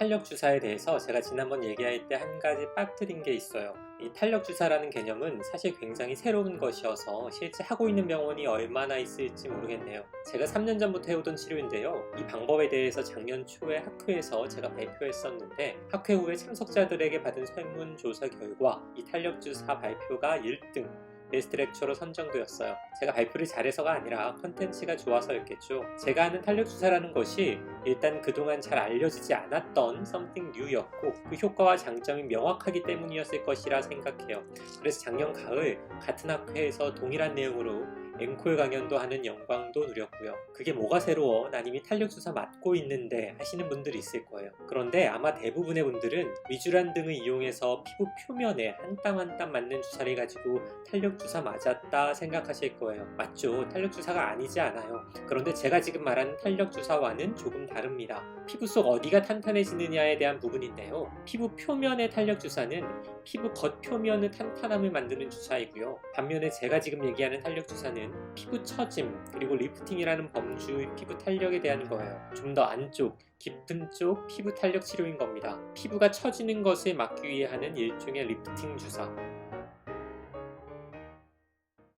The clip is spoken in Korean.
탄력 주사에 대해서 제가 지난번 얘기할 때 한 가지 빠뜨린 게 있어요. 이 탄력 주사라는 개념은 사실 굉장히 새로운 것이어서 실제 하고 있는 병원이 얼마나 있을지 모르겠네요. 제가 3년 전부터 해오던 치료인데요. 이 방법에 대해서 작년 초에 학회에서 제가 발표했었는데 학회 후에 참석자들에게 받은 설문조사 결과 이 탄력 주사 발표가 1등 베스트 렉처로 선정되었어요. 제가 발표를 잘해서가 아니라 컨텐츠가 좋아서였겠죠. 제가 하는 탄력 주사라는 것이 일단 그동안 잘 알려지지 않았던 something new였고 그 효과와 장점이 명확하기 때문이었을 것이라 생각해요. 그래서 작년 가을 같은 학회에서 동일한 내용으로 앵콜 강연도 하는 영광도 누렸고요. 그게 뭐가 새로워? 난 이미 탄력 주사 맞고 있는데 하시는 분들이 있을 거예요. 그런데 아마 대부분의 분들은 위주란 등을 이용해서 피부 표면에 한 땀 한 땀 맞는 주사를 가지고 탄력 주사 맞았다 생각하실 거예요. 맞죠? 탄력 주사가 아니지 않아요. 그런데 제가 지금 말하는 탄력 주사와는 조금 다릅니다. 피부 속 어디가 탄탄해지느냐에 대한 부분인데요. 피부 표면의 탄력 주사는 피부 겉표면의 탄탄함을 만드는 주사이고요. 반면에 제가 지금 얘기하는 탄력 주사 는 피부 처짐 그리고 리프팅이라는 범주의 피부 탄력에 대한 거예요. 좀 더 안쪽 깊은 쪽 피부 탄력 치료인 겁니다. 피부가 처지는 것을 막기 위해 하는 일종의 리프팅 주사.